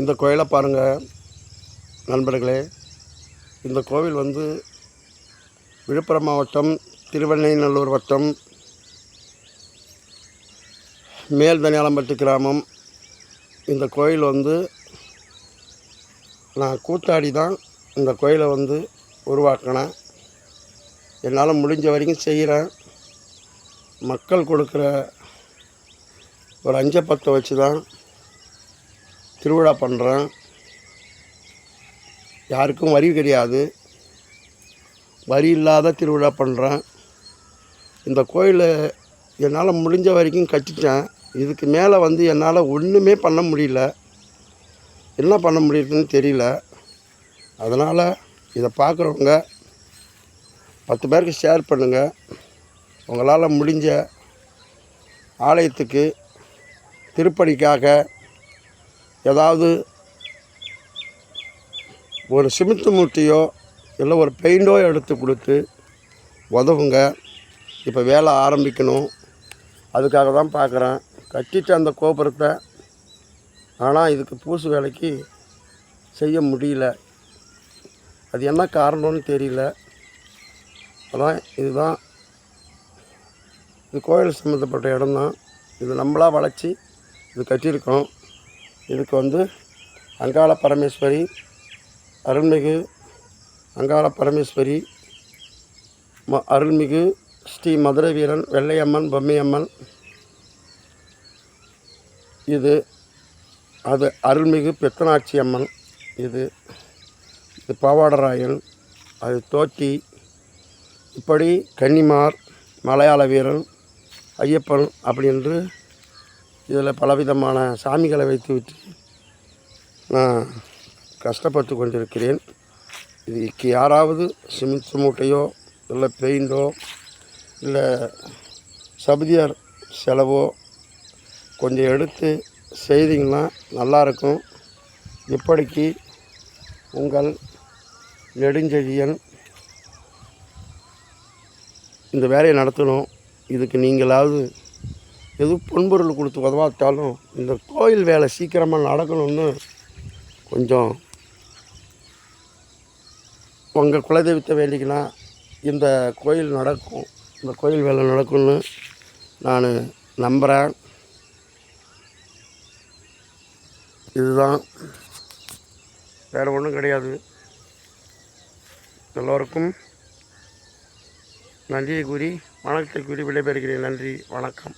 இந்த கோயிலை பாருங்கள் நண்பர்களே. இந்த கோவில் வந்து விழுப்புரம் மாவட்டம் திருவெண்ணைநல்லூர் வட்டம் மேல் தனியாளம்பட்டு கிராமம். இந்த கோயில் வந்து நான் கூத்தாடி தான் இந்த கோயிலை வந்து உருவாக்கினேன். என்னால் முடிஞ்ச வரைக்கும் செய்கிறேன் மக்கள் கொடுக்குற ஒரு அஞ்சப்பத்தை வச்சு தான் திருவிழா பண்ணுறேன் யாருக்கும் வரி கிடையாது. வரி இல்லாத திருவிழா பண்ணுறேன் இந்த கோயிலை என்னால் முடிஞ்ச வரைக்கும் கட்டிட்டேன். இதுக்கு மேலே வந்து என்னால் ஒன்றுமே பண்ண முடியல. என்ன பண்ண முடியுதுன்னு தெரியல. அதனால் இதை பார்க்குறவங்க பத்து பேருக்கு ஷேர் பண்ணுங்கள் உங்களால் முடிஞ்ச ஆலயத்துக்கு திருப்பணிக்காக ஏதாவது ஒரு சிமெண்ட் மூட்டையோ இல்லை ஒரு பெயிண்டோ எடுத்து கொடுத்து உதவுங்க இப்போ வேலை ஆரம்பிக்கணும். அதுக்காக தான் பார்க்குறேன். கட்டிட்டு அந்த கோபுரத்தை ஆனால் இதுக்கு பூசு வேலைக்கு செய்ய முடியல. அது என்ன காரணம்னு தெரியல. அதான் இதுதான். இது கோயில் சம்மந்தப்பட்ட இடம்தான். இது நம்மளாக வளைச்சி இது கட்டியிருக்கோம். இதுக்கு வந்து அங்காள பரமேஸ்வரி அருள்மிகு அங்காள பரமேஸ்வரி ம அருள்மிகு ஸ்ரீ மதுரை வீரன் வெள்ளையம்மன் பொம்மையம்மன். இது அது அருள்மிகு பெத்தனாட்சி அம்மன். இது இது பாவாடராயன் அது தோட்டி. இப்படி கன்னிமார் மலையாள வீரன் ஐயப்பன் அப்படி என்று இதில் பலவிதமான சாமிகளை வைத்து விட்டு நான் கஷ்டப்பட்டு கொண்டிருக்கிறேன். இதுக்கு யாராவது சிமெண்ட் மூட்டையோ இல்லை பெயிண்டோ இல்லை சபதியார் செலவோ கொஞ்சம் எடுத்து செய்தீங்கன்னா நல்லாயிருக்கும். இப்படிக்கு உங்கள் நெடுஞ்செழியன் இந்த வேலையை நடத்தணும். இதுக்கு நீங்களாவது எது பொன்பொருள் கொடுத்து உதவாட்டாலும் இந்த கோயில் வேலை சீக்கிரமாக நடக்கணும்னு கொஞ்சம் உங்கள் குலதெய்வத்தை வேண்டிக்கலாம் இந்த கோயில் நடக்கும் இந்த கோயில் வேலை நடக்கும்னு நான் நம்புகிறேன் இதுதான். வேறு ஒன்றும் கிடையாது. எல்லோருக்கும் நன்றியை கூறி வணக்கத்தை கூறி விடைபெறுகிறேன். நன்றி வணக்கம்.